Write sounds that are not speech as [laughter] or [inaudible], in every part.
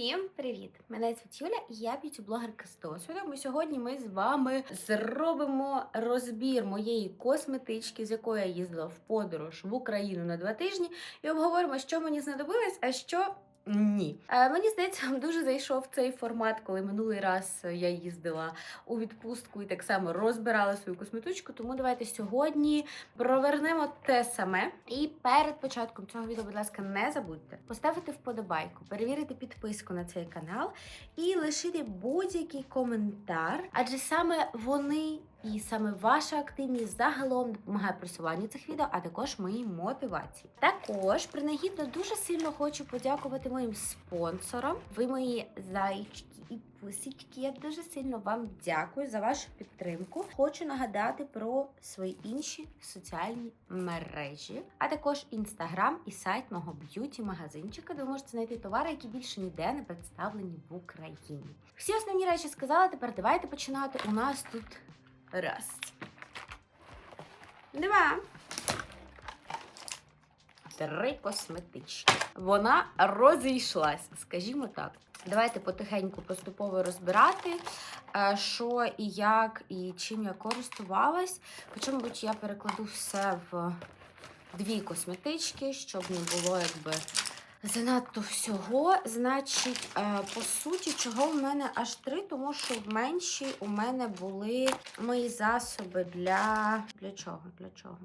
Всім привіт! Мене звуть Юля і я б'юті-блогерка з досвідом. І сьогодні ми з вами зробимо розбір моєї косметички, з якою я їздила в подорож в Україну на два тижні, і обговоримо, що мені знадобилось, а що. Ні, е, мені здається, [laughs] дуже зайшов цей формат, коли минулий раз я їздила у відпустку і так само розбирала свою косметичку. Тому давайте сьогодні провернемо те саме. І перед початком цього відео, будь ласка, не забудьте поставити вподобайку, перевірити підписку на цей канал і лишити будь-який коментар, адже саме вони. І саме ваша активність загалом допомагає просуванню цих відео, а також моїй мотивації. Також принагідно дуже сильно хочу подякувати моїм спонсорам. Ви мої зайчики і пусічки. Я дуже сильно вам дякую за вашу підтримку. Хочу нагадати про свої інші соціальні мережі, а також інстаграм і сайт мого б'юті магазинчика, де ви можете знайти товари, які більше ніде не представлені в Україні. Всі основні речі сказала. Тепер давайте починати. У нас тут раз, два. Три косметички. Вона розійшлась, скажімо так. Давайте потихеньку поступово розбирати, е, що і як, і чим я користувалась. Хоча, мабуть, я перекладу все в дві косметички, щоб не було якби занадто всього. Значить, е, по суті, чого в мене аж три, тому що в меншій у мене були мої засоби для. Для чого? Для чого?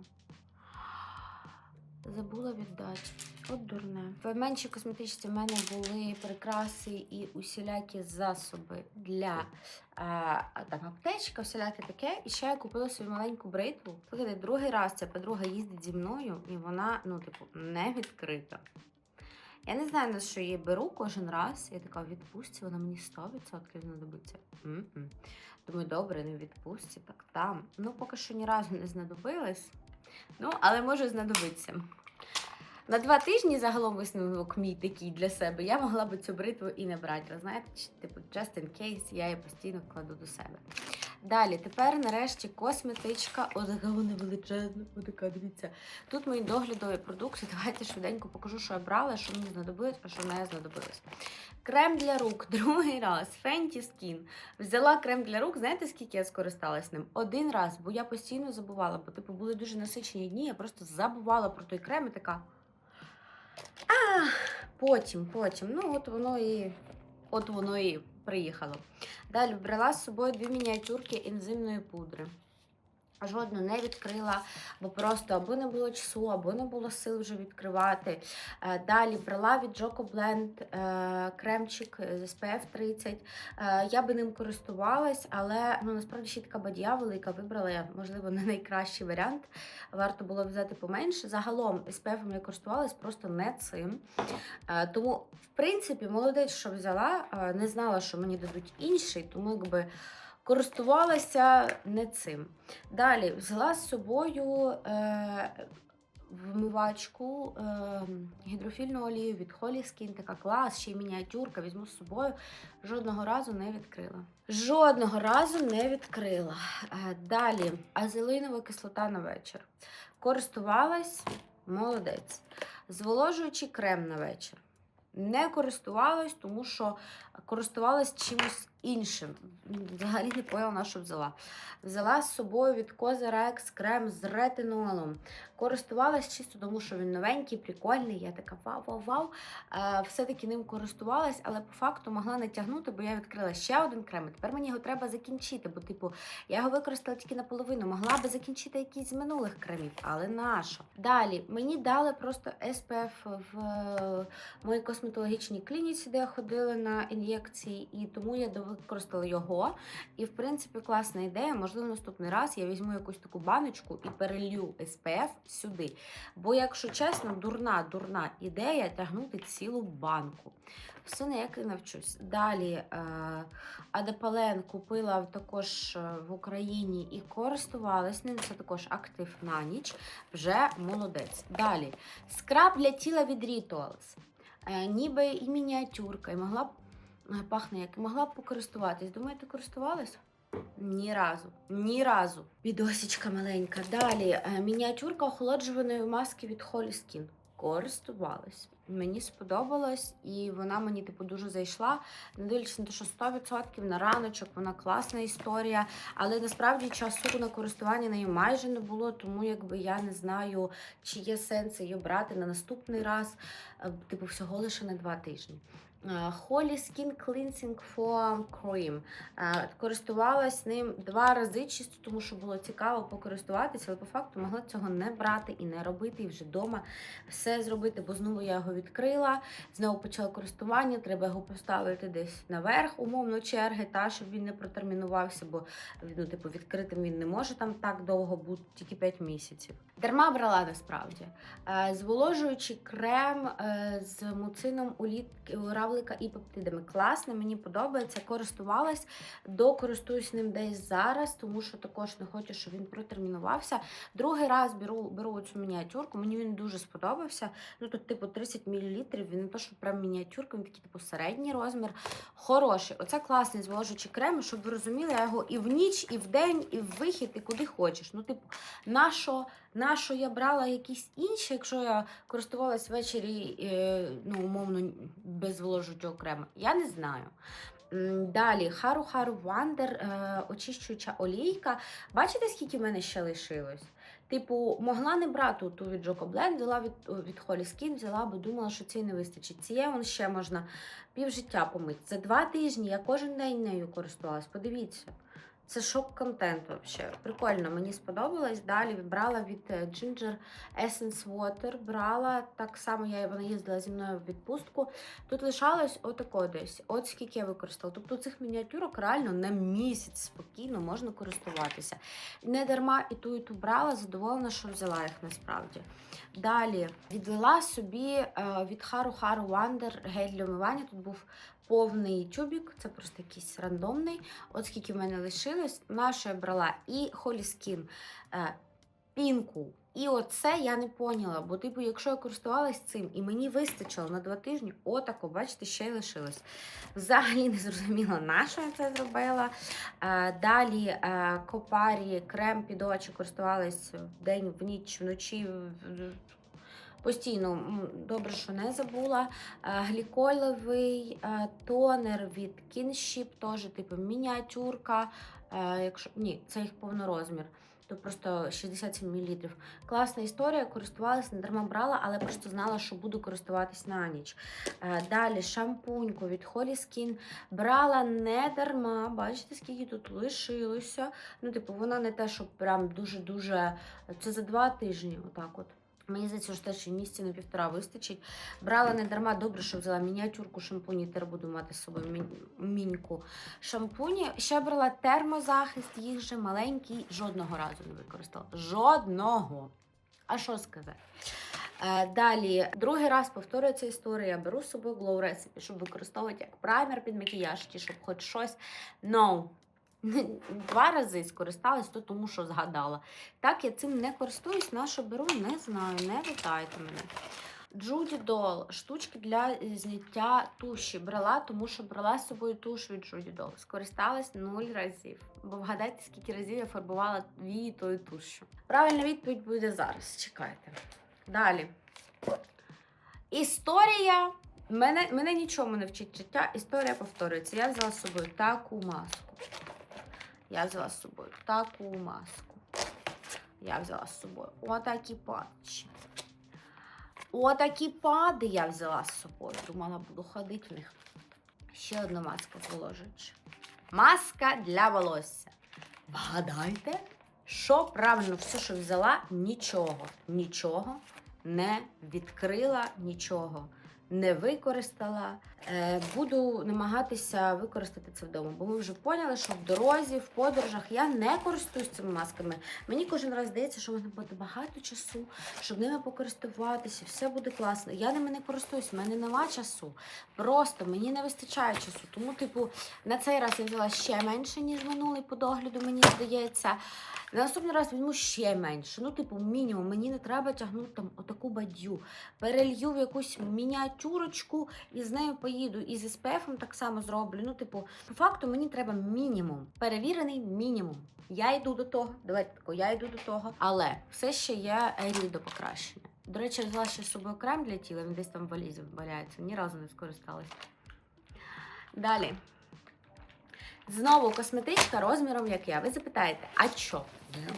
Забула віддати. От дурне. В меншій косметичці в мене були прикраси і усілякі засоби для е, там, аптечка, всіляке таке. І ще я купила свою маленьку бритву. Слухайте, другий раз ця подруга їздить зі мною, і вона, ну, типу, не відкрита. Я не знаю, на що її беру кожен раз. Я така в відпустці, вона мені 100% знадобиться. М-м. Думаю, добре, не в відпустці, так там. Ну, поки що ні разу не знадобилась. Ну, але може знадобиться. На два тижні загалом висновок мій такий для себе. Я могла би цю бритву і не брати. Знаєте, типу, just in case, я її постійно кладу до себе. Далі, тепер нарешті косметичка. О, така вона величезна, отака, дивіться. Тут мої доглядові продукти. Давайте швиденько покажу, що я брала, що мені знадобилось, а що не знадобилось. Крем для рук, [laughs] другий раз, Fenty Skin. Взяла крем для рук, знаєте, скільки я скористалась ним? Один раз, бо я постійно забувала, бо типу були дуже насичені дні, я просто забувала про той крем і така. А, потім, потім. Ну, от воно і от воно і приїхало. Далі брала з собою дві мініатюрки ензимної пудри. Жодну не відкрила, бо просто або не було часу, або не було сил вже відкривати. Е, Далі брала від Joko Blend е, кремчик з SPF 30. Е, Я би ним користувалась, але ну, насправді ще така бадія велика. Вибрала я, можливо, не найкращий варіант. Варто було взяти поменше. Загалом SPF я користувалась просто не цим. Тому, в принципі, молодець, що взяла, не знала, що мені дадуть інший, тому якби. Користувалася не цим. Далі взяла з собою е, вмивачку е, гідрофільну олію від Holy Skin, така клас, ще й мініатюрка. Візьму з собою. Жодного разу не відкрила. Жодного разу не відкрила. Е, далі азелинова кислота на вечір. Користувалась, молодець. Зволожуючий крем на вечір. Не користувалась, тому що користувалась чимось іншим. Взагалі не поняла, на що взяла. Взяла з собою від Козерекс крем з ретинолом. Користувалась чисто тому, що він новенький, прикольний. Я така вау-вау-вау. Е, Все-таки ним користувалась, але по факту могла не тягнути, бо я відкрила ще один крем. і Тепер мені його треба закінчити, бо, типу, я його використала тільки наполовину. Могла би закінчити якийсь з минулих кремів, але нащо? Далі мені дали просто SPF в е, моїй косметологічній клініці, де я ходила на ін'єкції, і тому я використала його. І, в принципі, класна ідея. Можливо, наступний раз я візьму якусь таку баночку і перелью SPF сюди. Бо, якщо чесно, дурна, дурна ідея тягнути цілу банку. Все не навчусь. Далі е, Адепален купила також е, в Україні і користувалась ним. Це також актив на ніч. Вже молодець. Далі скраб для тіла від Rituals. Е, ніби і мініатюрка, і могла б пахне як могла б покористуватись. Думаєте, користувалась? Ні разу. Ні разу. Підосічка маленька. Далі е, мініатюрка охолоджуваної маски від Holy Skin. Користувалась. Мені сподобалось, і вона мені типу дуже зайшла. Не дивлячись на те, що 100% на раночок, вона класна історія. Але насправді часу на користування нею майже не було, тому якби я не знаю, чи є сенс її брати на наступний раз, е, типу, всього лише на два тижні. Holy Skin Cleansing Foam Cream. Користувалась ним два рази, чисто тому що було цікаво покористуватися, але по факту могла цього не брати і не робити, і вже вдома все зробити, бо знову я його відкрила, знову почала користування, треба його поставити десь наверх, умовно, черги, та, щоб він не протермінувався, бо ну, типу, відкритим він не може там так довго бути, тільки 5 місяців. Дарма брала насправді. Е, Зволожуючий крем е, з муцином уліт равлика і пептидами. Класний, мені подобається. Користувалась, докористуюсь ним десь зараз, тому що також не хочу, щоб він протермінувався. Другий раз беру, беру цю мініатюрку, мені він дуже сподобався. Ну тут, типу, 30 мл, він не то, що прям мініатюрка, він такий, типу, середній розмір. Хороший. Оце класний зволожуючий крем, щоб ви розуміли, я його і в ніч, і в день, і в вихід, і куди хочеш. Ну, типу, на що, на що я брала якісь інші, якщо я користувалась ввечері, е, ну, умовно, без зволожуючого окремо. я не знаю. Далі Хару Хару Вандер, е, очищуюча олійка. Бачите, скільки в мене ще лишилось? Типу, могла не брати ту від Джоко Бленд, взяла від, від Холі Skin, взяла, бо думала, що цієї не вистачить. Цієї вон ще можна півжиття помити. За два тижні я кожен день нею користувалась. Подивіться. Це шок-контент взагалі. Прикольно, мені сподобалось. Далі брала від е, Ginger Essence Water. Брала так само, я вона їздила зі мною в відпустку. Тут лишалось отако десь. От скільки я використала. Тобто цих мініатюрок реально на місяць спокійно можна користуватися. Не дарма і ту, і ту брала, задоволена, що взяла їх насправді. Далі відвела собі е, від Haru Haru Wonder гель для вмивання. Тут був повний тюбік, це просто якийсь рандомний. От скільки в мене лишилось. Наша я брала і Holy Skin, е, пінку. І оце я не поняла, бо, типу, якщо я користувалась цим і мені вистачило на два тижні, отако, бачите, ще й лишилось. Взагалі не зрозуміла, на що я це зробила. Е, Далі е, копарі, крем під очі користувалась вдень, в ніч, вночі. Постійно добре, що не забула. Е, Гліколевий е, тонер від Kinship, теж типу мініатюрка. Е, Якщо ні, це їх повнорозмір. То просто 67 мл. Класна історія, користувалася, не дарма брала, але просто знала, що буду користуватись на ніч. Далі шампуньку від Holy Skin брала не дарма. Бачите, скільки тут лишилося. Ну, типу, вона не те, що прям дуже-дуже. Це за два тижні, отак от. Мені здається, що теж і місця на півтора вистачить. Брала не дарма, добре, що взяла мініатюрку шампуні, тепер буду мати з собою міньку шампуні. Ще брала термозахист, їх же маленький, жодного разу не використала. Жодного. А що сказати? Е, Далі, другий раз повторюється історія. Я беру з собою Glow Recipe, щоб використовувати як праймер під макіяж, чи щоб хоч щось. No. [laughs] Два рази скористалась, то тому що згадала. Так, я цим не користуюсь, на що беру, не знаю, не питайте мене. Джуді Дол, штучки для е, зняття туші. Брала, тому що брала з собою туш від Джуді Дол. Скористалась нуль разів. Бо вгадайте, скільки разів я фарбувала вії тою тушю. Правильна відповідь буде зараз. Чекайте. Далі. Історія. Мене, мене нічому не вчить життя. Історія повторюється. Я взяла з собою таку маску. Я взяла з собою таку маску. Я взяла з собою отакі патчі. Отакі пади я взяла з собою. Думала, буду ходити в них. Ще одна маска зволожуюча. Маска для волосся. Вгадайте, що правильно, все, що взяла, нічого. Нічого не відкрила, нічого не використала. Е, буду намагатися використати це вдома, бо ми вже поняли, що в дорозі, в подорожах я не користуюсь цими масками. Мені кожен раз здається, що мене буде багато часу, щоб ними покористуватися, все буде класно. Я ними не користуюсь, в мене нема часу. Просто мені не вистачає часу. Тому, типу, на цей раз я взяла ще менше, ніж минулий по догляду, мені здається. На наступний раз візьму ще менше. Ну, типу, мінімум. Мені не треба тягнути там отаку бадью. Перелью в якусь мініатюрочку і з нею поїду. І з SPF так само зроблю. Ну, типу, по факту мені треба мінімум. Перевірений мінімум. Я йду до того. Давайте тако, я йду до того. Але все ще є рік до покращення. До речі, я взяла ще з собою крем для тіла, він десь там в валізі валяється. Ні разу не скористалась. Далі. Знову косметичка розміром, як я. Ви запитаєте, а що?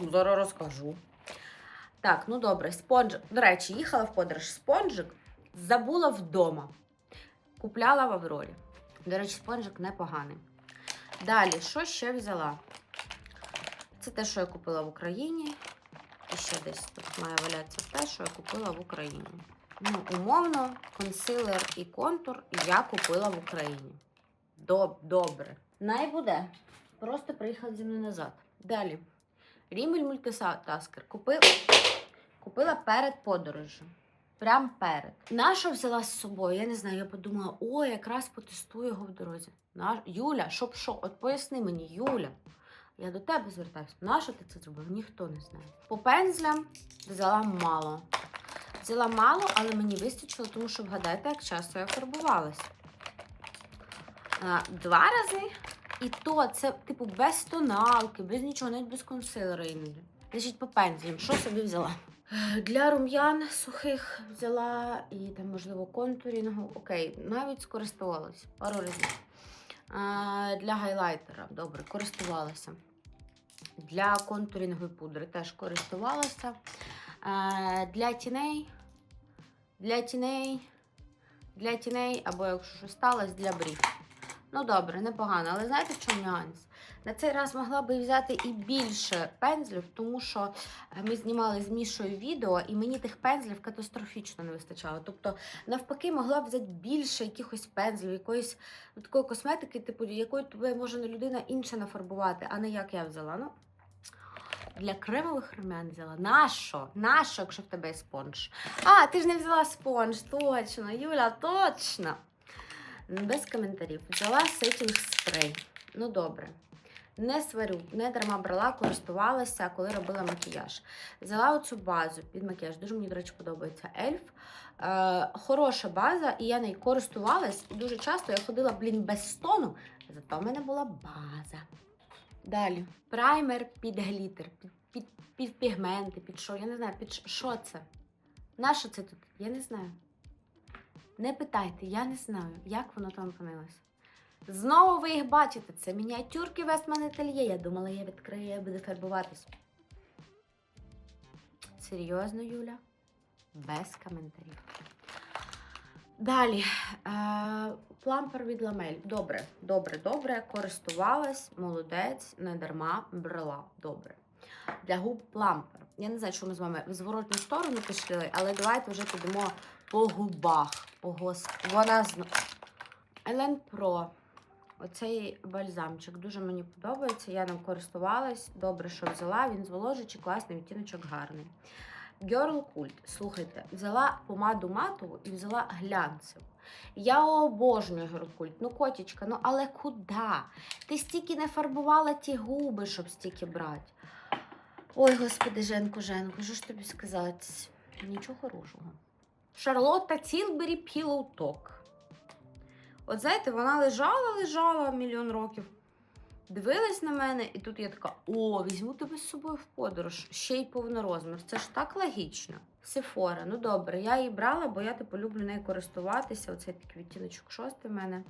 Я зараз розкажу. Так, ну добре, спонжик. До речі, їхала в подорож. Спонжик забула вдома. Купляла в Аврорі. До речі, спонжик непоганий. Далі, що ще взяла? Це те, що я купила в Україні. І ще десь тут має валятися те, що я купила в Україні. Ну, умовно, консилер і контур я купила в Україні. Доб- Добре. Най буде. Просто приїхала зі мною назад. Далі. Рімель мультитаскер. Купила, купила перед подорожю. Прям перед. Нащо взяла з собою? Я не знаю. Я подумала, о, якраз потестую його в дорозі. На... Юля, щоб що? От поясни мені, Юля. Я до тебе звертаюся. Нащо ти це зробила? Ніхто не знає. По пензлям взяла мало. Взяла мало, але мені вистачило, тому що вгадайте, як часто я фарбувалася. Два рази. І то це, типу, без тоналки, без нічого, навіть без консилера іноді. Значить, по пензлям, що собі взяла? Для рум'ян сухих взяла і там, можливо, контурінгу. Окей, навіть скористувалася пару разів. Для гайлайтера, добре, користувалася. Для контурінгової пудри теж користувалася. Для тіней. Для тіней. Для тіней, або якщо щось сталося, для брів. Ну добре, непогано, але знаєте, в чому нюанс? На цей раз могла би взяти і більше пензлів, тому що е, ми знімали з Мішою відео, і мені тих пензлів катастрофічно не вистачало. Тобто, навпаки, могла б взяти більше якихось пензлів, якоїсь ну, такої косметики, типу, якою тебе може людина інша нафарбувати, а не як я взяла. Ну, для кремових румян взяла. Нащо? Нащо, якщо в тебе є спонж? А, ти ж не взяла спонж, точно, Юля, точно. Без коментарів. Взяла сетінг спрей. Ну, добре. Не сварю, не дарма брала, користувалася, коли робила макіяж. Взяла оцю базу під макіяж. Дуже мені, до речі, подобається ельф. Е, хороша база, і я нею користувалась. Дуже часто я ходила, блін, без стону, зато в мене була база. Далі. Праймер під глітер, під, під, під пігменти, під що? Я не знаю, під що- що це? На що це тут? Я не знаю. Не питайте, я не знаю, як воно там опинилось. Знову ви їх бачите. Це мініатюрки Westman Atelier. Я думала, я відкрию, я буду фарбуватись. Серйозно, Юля? Без коментарів. Далі. Е, плампер від ламель. Добре, добре, добре. Користувалась, молодець, не дарма брала. Добре. Для губ плампер. Я не знаю, що ми з вами в зворотню сторону пішли, але давайте вже підемо по губах. О, Господи. Вона зно... Елен Про. Оцей бальзамчик дуже мені подобається. Я ним користувалась. Добре, що взяла. Він зволожуючий, класний відтіночок гарний. Girl Cult. Слухайте, взяла помаду матову і взяла глянцеву. Я обожнюю Girl Cult. Ну, котічка, ну але куди? Ти стільки не фарбувала ті губи, щоб стільки брати. Ой, господи, Женко, Женко, що ж тобі сказати? Нічого хорошого. Шарлотта Тілбері Talk. От знаєте, вона лежала, лежала мільйон років. Дивилась на мене, і тут я така: о, візьму тебе з собою в подорож, ще й повнорозмір. Це ж так логічно. Сефора, ну добре, я її брала, бо я типу люблю нею користуватися. Оцей такий відтіночок шостий в мене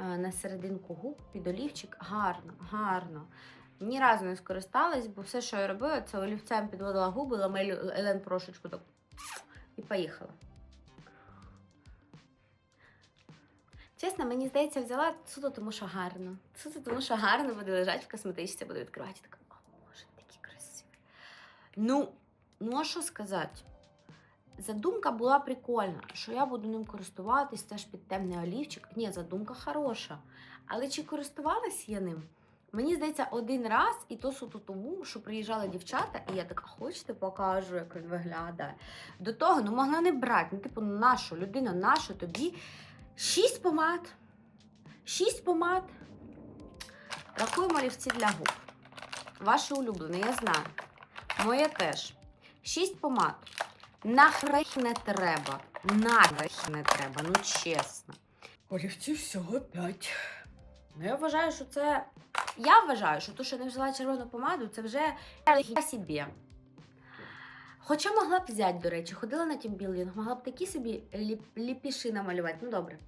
е, на серединку губ під олівчик. Гарно, гарно. Ні разу не скористалась, бо все, що я робила, це олівцем підводила губи, ламелю Елен прошечку так і поїхала. Чесно, мені здається, взяла суто, тому що гарно. Суто, тому що гарно буде лежати в косметичці, буду відкривати. Така, о боже, такі красиві. Ну, ну а що сказати? Задумка була прикольна, що я буду ним користуватись теж під темний олівчик. Ні, задумка хороша. Але чи користувалась я ним? Мені здається, один раз, і то суто тому, що приїжджали дівчата, і я така, хочете, покажу, як він виглядає. До того, ну могла не брати. Ну, типу, нашу людина, нашу тобі. Шість помад. Шість помад. Рахуємо олівці для губ. Ваше улюблене, я знаю. Моє теж. Шість помад. Нахрен не треба. Нахрен не треба, ну чесно. Олівці всього п'ять. Ну, я вважаю, що це. Я вважаю, що то, що не взяла червону помаду, це вже я собі. Хоча могла б взяти, до речі, ходила на тімбілдинг, могла б такі собі ліп, ліпіші намалювати. Ну добре.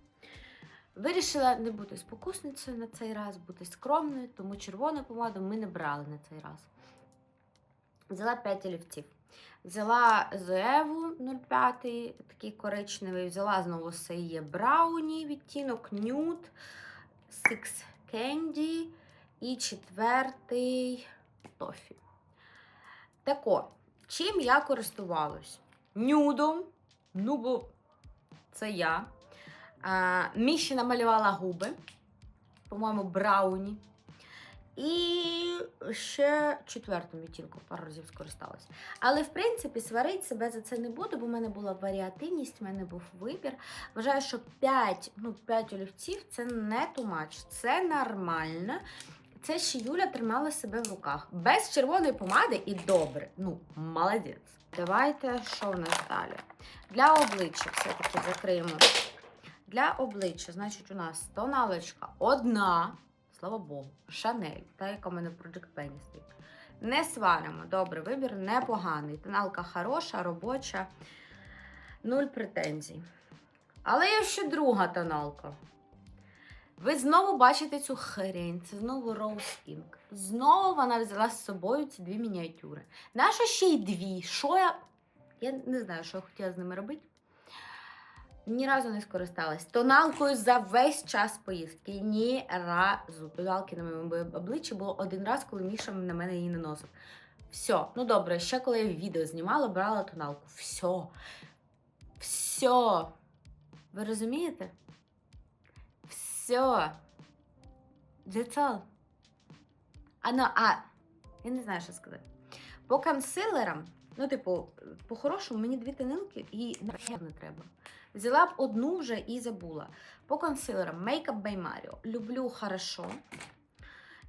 Вирішила не бути спокусницею на цей раз, бути скромною, тому червону помаду ми не брали на цей раз. Взяла 5 олівців. Взяла Зоеву 05, такий коричневий, взяла знову Сеє Брауні відтінок, Nude, Six Candy і четвертий Тофі. Тако, чим я користувалась? Нюдом, ну бо це я. А, Міші намалювала губи, по-моєму, брауні. І ще четвертим відтінком пару разів скористалась. Але, в принципі, сварити себе за це не буду, бо в мене була варіативність, в мене був вибір. Вважаю, що 5, ну, 5 олівців це не much, це нормально. Це ще Юля тримала себе в руках. Без червоної помади і добре. Ну, молодець. Давайте, що в нас далі? Для обличчя все-таки закриємо. Для обличчя, значить, у нас тоналочка одна, слава Богу, Шанель, та яка в мене Project Penny стоїть. Не сваримо. Добре, вибір непоганий. Тоналка хороша, робоча, нуль претензій. Але є ще друга тоналка. Ви знову бачите цю хрень, це знову Rose Ink. Знову вона взяла з собою ці дві мініатюри. Нащо ще й дві? Що я. Я не знаю, що я хотіла з ними робити. Ні разу не скористалась. Тоналкою за весь час поїздки. Ні разу. Тоналки на моєму обличчі було один раз, коли Міша на мене її наносив. Все, ну добре, ще коли я відео знімала, брала тоналку. Все. Все. Ви розумієте? Все. That's all. А, ну, а, я не знаю, що сказати. По консилерам, ну, типу, по-хорошому, мені дві тонинки і не треба. Взяла б одну вже і забула. По консилерам Makeup by Mario. Люблю хорошо.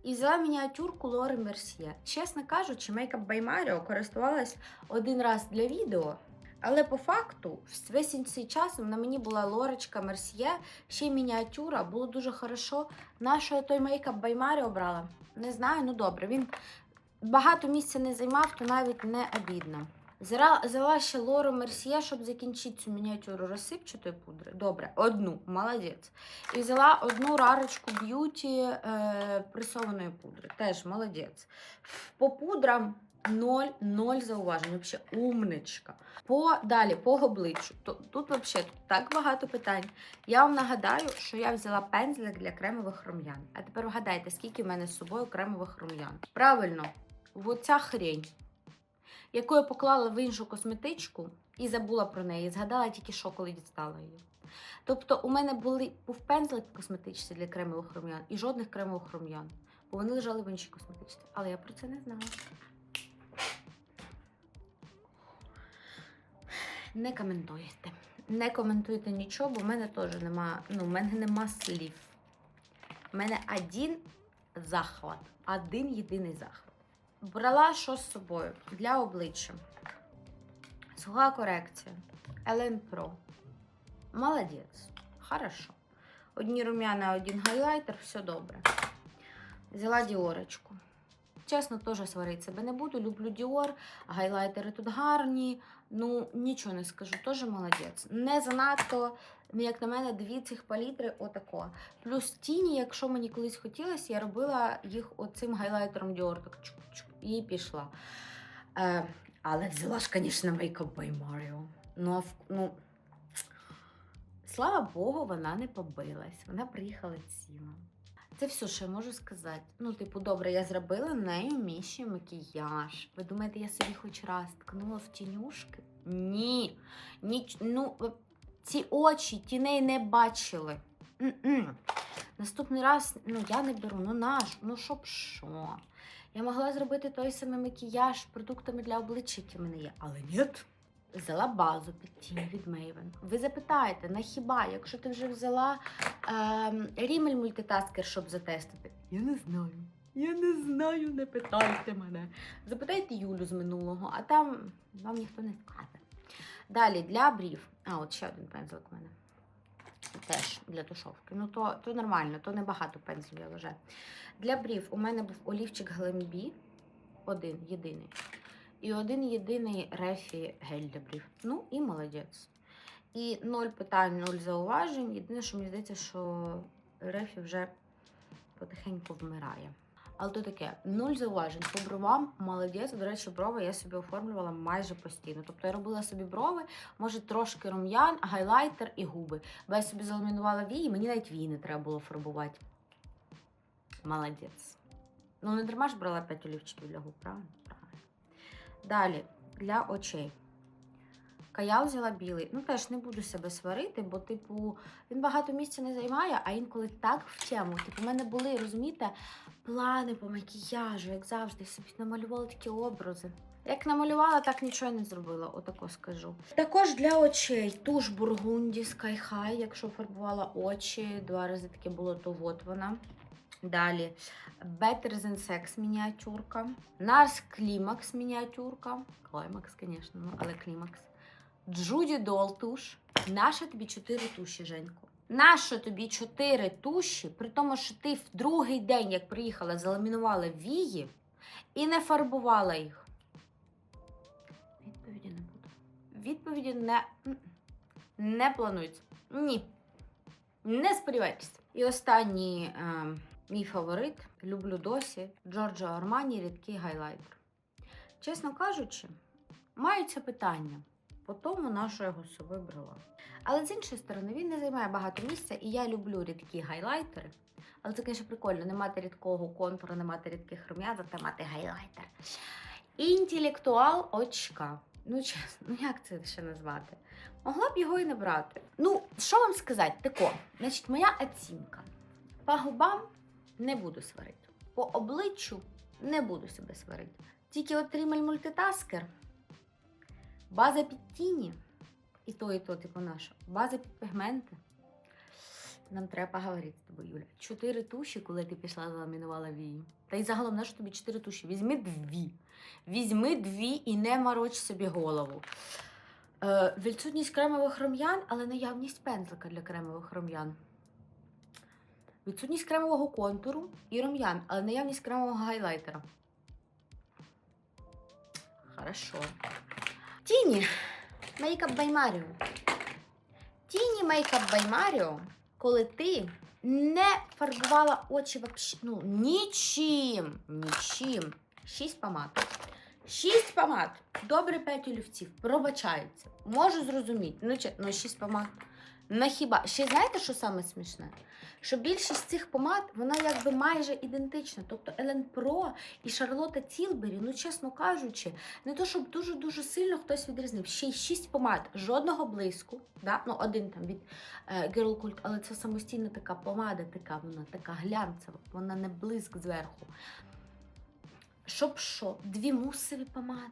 І взяла мініатюрку Лори Мерсьє. Чесно кажучи, Makeup by Mario користувалась один раз для відео. Але по факту, весь цей час на мені була Лорочка Мерсьє, ще й мініатюра, було дуже хорошо. Нащо я той мейкап by Mario брала? Не знаю, ну добре. Він багато місця не займав, то навіть не обідно. Взяла ще Лору Мерсьє, щоб закінчити цю мініатюру розсипчатої пудри. Добре, одну, молодець. І взяла одну рарочку б'юті е, пресованої пудри. Теж молодець. По пудрам ноль, ноль зауважень. Взагалі умничка. По, далі, по обличчю. Тут, тут взагалі так багато питань. Я вам нагадаю, що я взяла пензлик для кремових рум'ян. А тепер вгадайте, скільки в мене з собою кремових рум'ян. Правильно, оця хрень яку я поклала в іншу косметичку і забула про неї. Згадала тільки що, коли дістала її. Тобто, у мене були, був пензлик в косметичці для кремових рум'ян і жодних кремових рум'ян. Бо вони лежали в іншій косметичці. Але я про це не знала. Не коментуйте. Не коментуйте нічого, бо в мене теж нема, ну, в мене нема слів. У мене один захват. Один єдиний захват. Брала що з собою для обличчя. Суха корекція. Елен Pro. Молодець. Хорошо. Одні рум'яна, один гайлайтер, все добре. Взяла діорочку. Чесно, теж сварити себе не буду. Люблю Діор, гайлайтери тут гарні. Ну, нічого не скажу, теж молодець. Не занадто, як на мене, дві цих палітри отако. Плюс тіні, якщо мені колись хотілося, я робила їх оцим гайлайтером Dior. Так чук-чук, і пішла. Е, але взяла ж, звісно, Makeup by Mario. Ну, ну, слава Богу, вона не побилась. Вона приїхала ціла. Це все, що я можу сказати. Ну, типу, добре, я зробила нею макіяж. Ви думаєте, я собі хоч раз ткнула в тінюшки? Ні. Ніч... Ну, ці очі тіней не бачили. М-м. Наступний раз ну, я не беру, ну наш, ну щоб що. Я могла зробити той самий макіяж продуктами для обличчя, які в мене є, але ні. Взяла базу під тінь від Maven. Ви запитаєте, на хіба, якщо ти вже взяла ем, рімель мультитаскер, щоб затестити? Я не знаю. Я не знаю, не питайте мене. Запитайте Юлю з минулого, а там вам ніхто не скаже. Далі для брів. А, от ще один пензлик у мене. Теж для тушовки. Ну, то, то нормально, то небагато пензлів я вважаю. Для брів у мене був олівчик Глембі. Один, єдиний. І один єдиний рефі гель для брів. Ну і молодець. І ноль питань, ноль зауважень. Єдине, що мені здається, що рефі вже потихеньку вмирає. Але то таке, нуль зауважень. По бровам молодець. До речі, брови я собі оформлювала майже постійно. Тобто я робила собі брови, може трошки рум'ян, гайлайтер і губи. Бо я собі заламінувала вії, мені навіть вії не треба було фарбувати. Молодець. Ну, не дарма ж брала 5 олівчиків для губ, правильно? Далі, для очей. Каял взяла білий. Ну, теж не буду себе сварити, бо, типу, він багато місця не займає, а інколи так в тему. Типу, у мене були, розумієте, плани по макіяжу, як завжди, собі намалювала такі образи. Як намалювала, так нічого не зробила, отако скажу. Також для очей туш Бургунді Sky High, якщо фарбувала очі, два рази таке було, то от вона. Далі Better Than Sex мініатюрка. Nars Climax мініатюрка. Climax, звісно, ну, але Climax. Джуді Дол туш. Наша тобі чотири туші, Женько. Нащо тобі чотири туші, при тому, що ти в другий день, як приїхала, заламінувала вії і не фарбувала їх? Відповіді не буде. Відповіді не, не планується. Ні. Не сподівайтесь. І останній е, мій фаворит, люблю досі, Джорджо Армані, рідкий гайлайтер. Чесно кажучи, маються питання по тому, на що я його з собою брала. Але з іншої сторони, він не займає багато місця, і я люблю рідкі гайлайтери. Але це, звісно, прикольно, не мати рідкого контуру, не мати рідких рум'ян, зате мати гайлайтер. Інтелектуал очка. Ну, чесно, ну як це ще назвати? Могла б його і не брати. Ну, що вам сказати? Тако, значить, моя оцінка. По губам не буду сварити. По обличчю не буду себе сварити. Тільки от Rimmel мультитаскер, база під тіні, і то, і то, типу наша, база під пігменти. Нам треба поговорити з тобою, Юля. Чотири туші, коли ти пішла заламінувала вії. Та й загалом, на що тобі чотири туші? Візьми дві. Візьми дві і не мороч собі голову. Е, відсутність кремових рум'ян, але наявність пензлика для кремових рум'ян. Відсутність кремового контуру і рум'ян, але наявність кремового гайлайтера. Хорошо. Тіні. Makeup Mario. Тіні by Mario, коли ти не фарбувала очі вообще, ну, нічим. Нічим. Шість помад. Шість помад. Добре п'ять олівців. Пробачається. Можу зрозуміти. Ну, чи, ну шість помад. На хіба. Ще знаєте, що саме смішне? Що більшість цих помад, вона якби майже ідентична. Тобто Елен Про і Шарлотта Тілбері, ну чесно кажучи, не то, щоб дуже-дуже сильно хтось відрізнив. Ще й шість помад, жодного блиску. Да? Ну, один там від е, Girl Cult, але це самостійна така помада, така вона така глянцева, вона не блиск зверху. Щоб що? Дві мусові помади.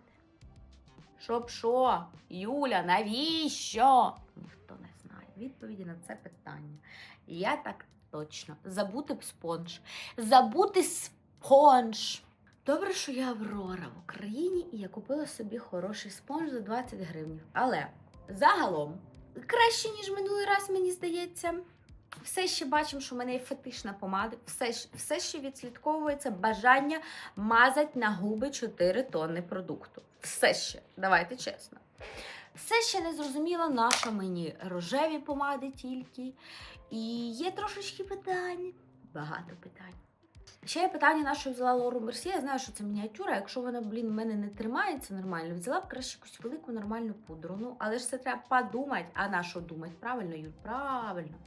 Щоб що? Юля, навіщо? Ніхто не відповіді на це питання. Я так точно. Забути спонж. Забути спонж. Добре, що я Аврора в Україні і я купила собі хороший спонж за 20 гривень. Але загалом краще, ніж минулий раз, мені здається. Все ще бачимо, що в мене є фетиш на помади, все, все ще відслідковується бажання мазати на губи 4 тонни продукту. Все ще, давайте чесно. Все ще не зрозуміло, на що мені рожеві помади тільки. І є трошечки питань, багато питань. Ще є питання, на взяла Лору Мерсі. Я знаю, що це мініатюра. Якщо вона, блін, в мене не тримається нормально, взяла б краще якусь велику нормальну пудру. Ну, але ж це треба подумати. А на що думати? Правильно, Юль? Правильно.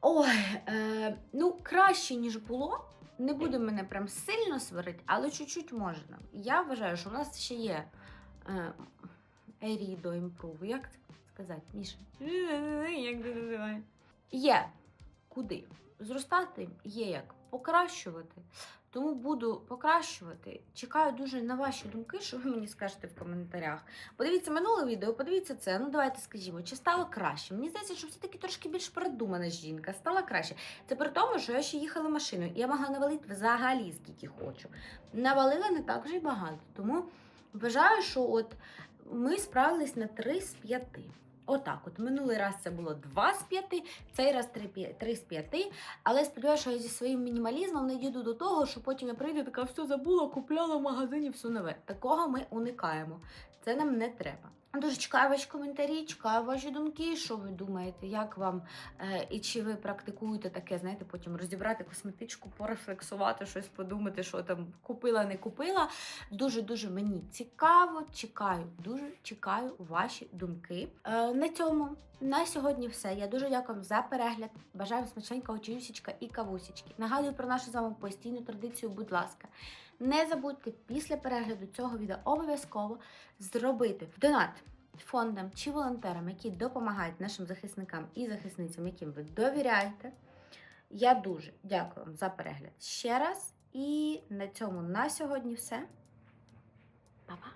Ой, е, ну краще, ніж було. Не буде мене прям сильно сварити, але чуть-чуть можна. Я вважаю, що в нас ще є е, до імпруву. Як це сказати, Міша? Як це називає? Є куди зростати, є як покращувати. Тому буду покращувати. Чекаю дуже на ваші думки, що ви мені скажете в коментарях. Подивіться минуле відео, подивіться це. Ну давайте скажімо, чи стало краще. Мені здається, що все-таки трошки більш передумана жінка, стала краще. Це при тому, що я ще їхала машиною, і я могла навалити взагалі скільки хочу. Навалила не так вже й багато. Тому вважаю, що от ми справились на 3 з 5. Отак, от минулий раз це було 2 з 5, цей раз 3, 3 з 5. Але сподіваюся, що я зі своїм мінімалізмом не дійду до того, що потім я прийду така все забула, купляла в магазині все нове. Такого ми уникаємо. Це нам не треба. Дуже чекаю ваші коментарі, чекаю ваші думки. Що ви думаєте, як вам е, і чи ви практикуєте таке, знаєте, потім розібрати косметичку, порефлексувати, щось подумати, що там купила, не купила. Дуже дуже мені цікаво. Чекаю, дуже чекаю ваші думки. Е, на цьому на сьогодні все. Я дуже дякую за перегляд. Бажаю вам смачненького і кавусічки. Нагадую про нашу з вами постійну традицію, будь ласка. Не забудьте після перегляду цього відео обов'язково зробити донат фондам чи волонтерам, які допомагають нашим захисникам і захисницям, яким ви довіряєте. Я дуже дякую вам за перегляд ще раз. І на цьому на сьогодні все. Па-па!